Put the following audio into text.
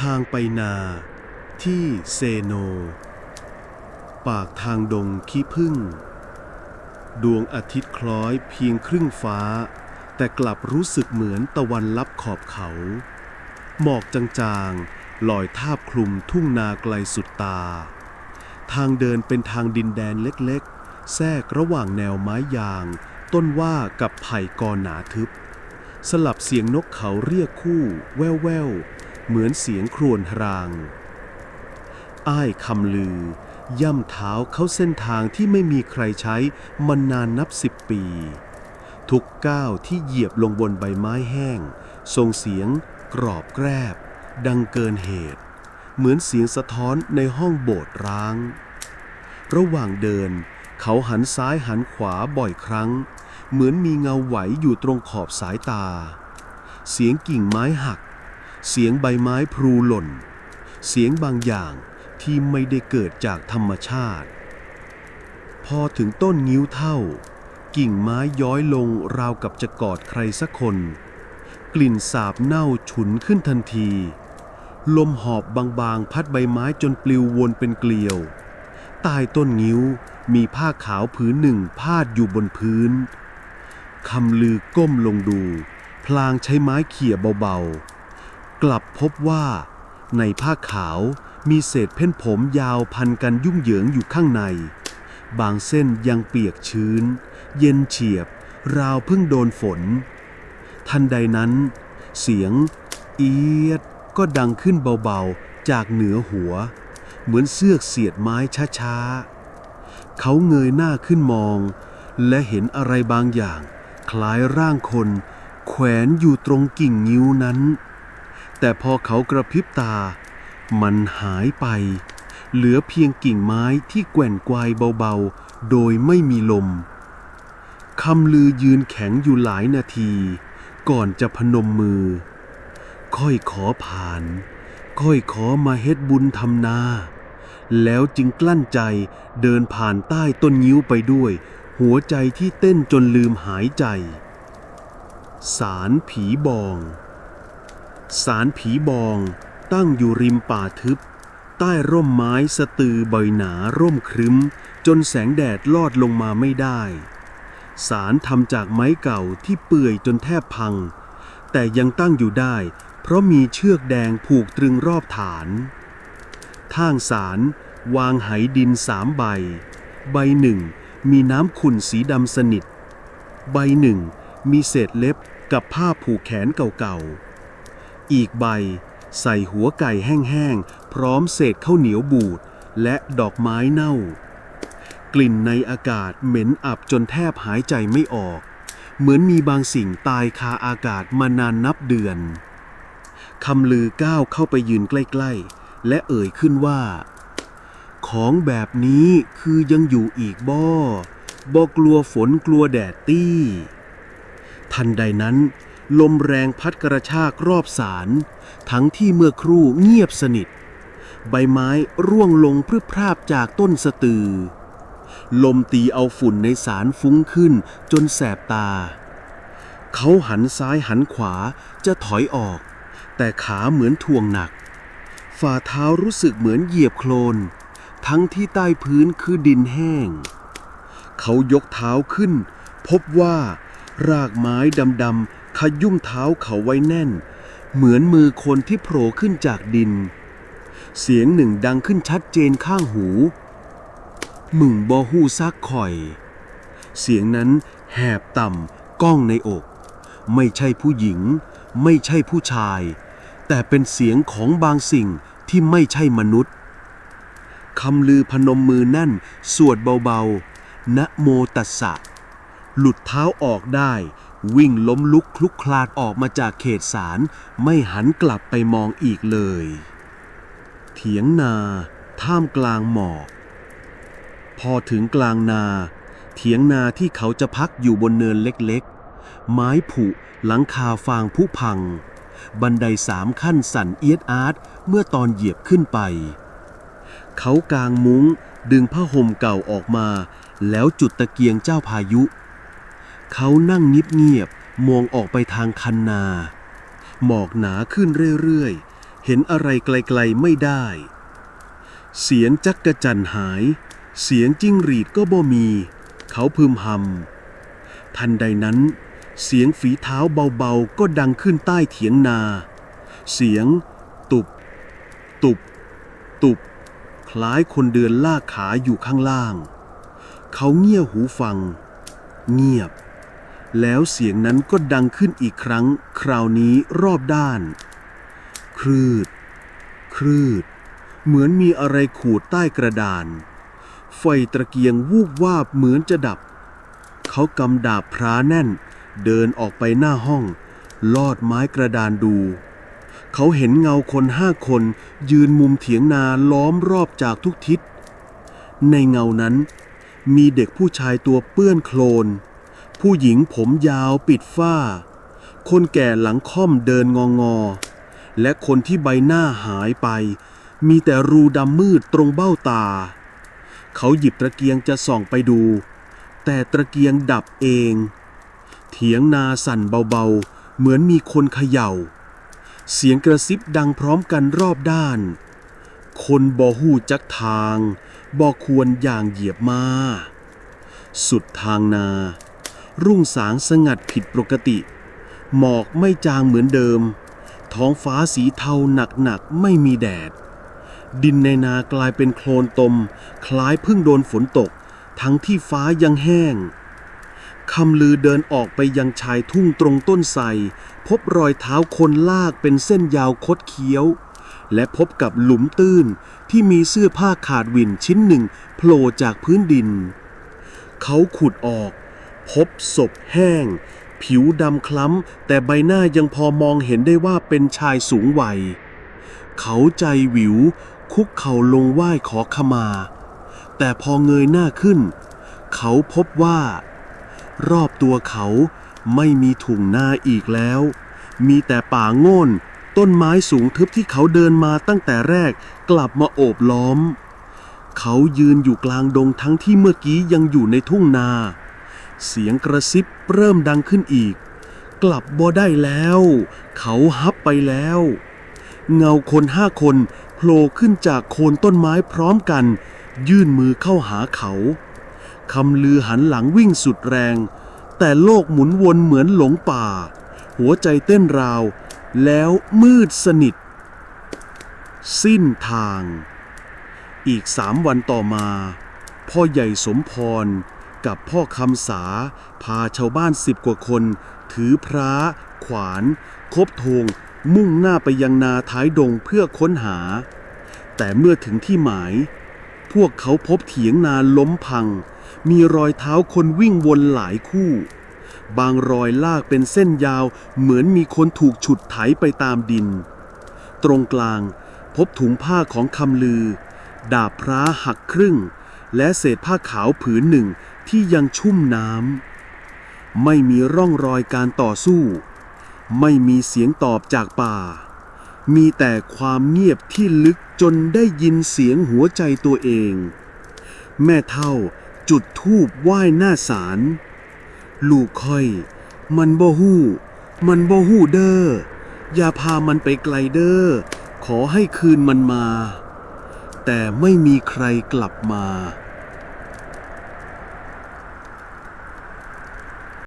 ทางไปนาที่เซโน ปากทางดงขี้พึ่ง ดวงอาทิตย์คล้อยเพียงครึ่งฟ้า แต่กลับรู้สึกเหมือนตะวันลับขอบเขา หมอกจางๆลอยทาบคลุมทุ่งนาไกลสุดตา ทางเดินเป็นทางดินแดนเล็กๆ แทรกระหว่างแนวไม้ยาง ต้นว่ากับไผ่กอหนาทึบ สลับเสียงนกเขาเรียกคู่ แว่วๆ เหมือนเสียงครวญราง อ้ายคำลือ ย่ำเท้าเข้าเส้นทางที่ไม่มีใครใช้มานานนับสิบปี ทุกก้าวที่เหยียบลงบนใบไม้แห้งส่งเสียงกรอบแกรบ ดังเกินเหตุ เหมือนเสียงสะท้อนในห้องโบสถ์ร้าง ระหว่างเดิน เขาหันซ้ายหันขวาบ่อยครั้ง เหมือนมีเงาไหวอยู่ตรงขอบสายตา เสียงกิ่งไม้หัก เสียงใบไม้พลูหล่น เสียงบางอย่างที่ไม่ได้เกิดจากธรรมชาติ พอถึงต้นงิ้วเท่า กิ่งไม้ย้อยลงราวกับจะกอดใครสักคน กลิ่นสาบเน่าฉุนขึ้นทันที ลมหอบบางๆ พัดใบไม้จนปลิววนเป็นเกลียวใต้ต้นงิ้วมีผ้าขาวผืนหนึ่งพาดอยู่บนพื้นคำลือก้มลงดู พลางใช้ไม้เขี่ยเบาๆ กลับพบว่า ในผ้าขาวมีเศษเพ่นผมยาวพันกันยุ่งเหยิงอยู่ข้างใน บางเส้นยังเปียกชื้น เย็นเฉียบ ราวเพิ่งโดนฝน ทันใดนั้น เสียง เอียดก็ดังขึ้นเบาๆจากเหนือหัว เหมือนเสือกเสียดไม้ช้าๆ เขาเงยหน้าขึ้นมอง และเห็นอะไรบางอย่าง คล้ายร่างคน แขวนอยู่ตรงกิ่งงิ้วนั้น แต่พอเขากระพริบตา มันหายไป เหลือเพียงกิ่งไม้ที่แกว่งไกวเบาๆ โดยไม่มีลมคำลือยืนแข็งอยู่หลายนาที ก่อนจะพนมมือ ค่อยขอผ่าน ค่อยขอมาเฮ็ดบุญทำนา แล้วจึงกลั้นใจเดินผ่านใต้ต้นงิ้วไปด้วย หัวใจที่เต้นจนลืมหายใจ สารผีบอง สารผีบองตั้งอยู่ริมป่าทึบ ใต้ร่มไม้สตือใบหนาร่มครึ้ม จนแสงแดดลอดลงมาไม่ได้ สารทำจากไม้เก่าที่เปื่อยจนแทบพัง แต่ยังตั้งอยู่ได้ เพราะมีเชือกแดงผูกตรึงรอบฐานทางสารวางไหดินสามใบ ใบหนึ่งมีน้ำขุ่นสีดำสนิท ใบหนึ่งมีเศษเล็บกับผ้าผูกแขนเก่าๆ อีกใบ ใส่หัวไก่แห้งๆ พร้อมเศษข้าวเหนียวบูด และดอกไม้เน่า กลิ่นในอากาศเหม็นอับจนแทบหายใจไม่ออก เหมือนมีบางสิ่งตายคาอากาศมานานนับเดือนคำลือก้าวเข้าไปยืนใกล้ๆ และเอ่ยขึ้นว่า ของแบบนี้คือยังอยู่อีกบ่บ่กลัวฝนกลัวแดดตี้ ทันใดนั้น ลมแรงพัดกระชากรอบสารทั้งที่เมื่อครู่เงียบสนิท ใบไม้ร่วงลงพรึบพราบจากต้นสะตือ ลมตีเอาฝุ่นในสารฟุ้งขึ้นจนแสบตา เขาหันซ้ายหันขวาจะถอยออก แต่ขาเหมือนทวงหนัก ฝ่าเท้ารู้สึกเหมือนเหยียบโคลน ทั้งที่ใต้พื้นคือดินแห้ง เขายกเท้าขึ้น พบว่ารากไม้ดำๆ ขยุ่มเท้าเขาไว้แน่น เหมือนมือคนที่โผล่ขึ้นจากดิน เสียงหนึ่งดังขึ้นชัดเจนข้างหู มึงบอฮู้ซักข่อย เสียงนั้นแหบต่ำก้องในอก ไม่ใช่ผู้หญิง ไม่ใช่ผู้ชาย แต่เป็นเสียงของบางสิ่งที่ไม่ใช่มนุษย์คำลือพนมมือนั่นสวดเบาๆ นะโมตัสสะ หลุดเท้าออกได้ วิ่งล้มลุกคลุกคลานออกมาจากเขตสารไม่หันกลับไปมองอีกเลย เถียงนาท่ามกลางหมอก พอถึงกลางนา เถียงนาที่เขาจะพักอยู่บนเนินเล็กๆ ไม้ผุหลังคาฟางผุพัง บันไดสามขั้นสั่นเอียดอาร์ตเมื่อตอนเหยียบขึ้นไป เขากางมุ้งดึงผ้าห่มเก่าออกมา แล้วจุดตะเกียงเจ้าพายุ เขานั่งเงียบๆมองออกไปทางคันนา หมอกหนาขึ้นเรื่อยๆ เห็นอะไรไกลๆไม่ได้ เสียงจักกะจันหาย เสียงจิ้งหรีดก็บ่มี เขาพึมพำทันใดนั้น เสียงฝีเท้าเบาๆ ก็ดังขึ้นใต้เถียงนา เสียง ตุบ ตุบ ตุบ คล้ายคนเดินลากขาอยู่ข้างล่าง เขาเงี่ยหูฟัง เงียบ แล้วเสียงนั้นก็ดังขึ้นอีกครั้ง คราวนี้รอบด้าน ครืด ครืด เหมือนมีอะไรขูดใต้กระดาน ไฟตะเกียงวูบวาบเหมือนจะดับ เขากำดาบพร้าแน่น เดินออกไปหน้าห้อง ลอดไม้กระดานดู เขาเห็นเงาคนห้าคน ยืนมุมเถียงนาล้อมรอบจากทุกทิศ ในเงานั้น มีเด็กผู้ชายตัวเปื้อนโคลน ผู้หญิงผมยาวปิดฝ้า คนแก่หลังค่อมเดินงองอ และคนที่ใบหน้าหายไป มีแต่รูดำมืดตรงเบ้าตา เขาหยิบตะเกียงจะส่องไปดู แต่ตะเกียงดับเอง เถียงนาสั่นเบาๆ เหมือนมีคนเขย่า เสียงกระซิบดังพร้อมกันรอบด้าน คนบ่หูจักทางบ่ควรอย่างเหยียบมา สุดทางนา รุ่งสางสงัดผิดปกติ หมอกไม่จางเหมือนเดิม ท้องฟ้าสีเทาหนักๆไม่มีแดด ดินในนากลายเป็นโคลนตม คล้ายเพิ่งโดนฝนตก ทั้งที่ฟ้ายังแห้งคำลือเดินออกไปยังชายทุ่งตรงต้นไทรพบรอยเท้าคนลากเป็นเส้นยาวคดเคี้ยว และพบกับหลุมตื้นที่มีเสื้อผ้าขาดวินชิ้นหนึ่งโผล่จากพื้นดิน เขาขุดออก พบศพแห้ง ผิวดำคล้ำ แต่ใบหน้ายังพอมองเห็นได้ว่าเป็นชายสูงวัย เขาใจหวิว คุกเข่าลงไหว้ขอขมา แต่พอเงยหน้าขึ้น เขาพบว่า รอบตัวเขาไม่มีถุงหน้าอีกแล้ว มีแต่ป่าโง่น ต้นไม้สูงทึบที่เขาเดินมาตั้งแต่แรกกลับมาโอบล้อม เขายืนอยู่กลางดงทั้งที่เมื่อกี้ยังอยู่ในทุ่งนา เสียงกระซิบเริ่มดังขึ้นอีก กลับบ่ได้แล้ว เขาฮับไปแล้ว เงาคนห้าคนโผล่ขึ้นจากโคนต้นไม้พร้อมกัน ยื่นมือเข้าหาเขาคำลือหันหลังวิ่งสุดแรง แต่โลกหมุนวนเหมือนหลงป่า หัวใจเต้นราว แล้วมืดสนิท สิ้นทาง อีกสามวันต่อมา พ่อใหญ่สมพร กับพ่อคำสา พาชาวบ้านสิบกว่าคน ถือพระ ขวาน คบโทงมุ่งหน้าไปยังนาท้ายดงเพื่อค้นหา แต่เมื่อถึงที่หมาย พวกเขาพบเถียงนาล้มพัง มีรอยเท้าคนวิ่งวนหลายคู่ บางรอยลากเป็นเส้นยาวเหมือนมีคนถูกฉุดไถไปตามดิน ตรงกลางพบถุงผ้าของคำลือ ดาบพร้าหักครึ่ง และเศษผ้าขาวผืนหนึ่งที่ยังชุ่มน้ำ ไม่มีร่องรอยการต่อสู้ ไม่มีเสียงตอบจากป่า มีแต่ความเงียบที่ลึกจนได้ยินเสียงหัวใจตัวเอง แม่เท่าจุดธูปไหว้หน้าศาล ลูกค่อย มันบ่ฮู้ มันบ่ฮู้เด้อ อย่าพามันไปไกลเด้อ ขอให้คืนมันมา แต่ไม่มีใครกลับมา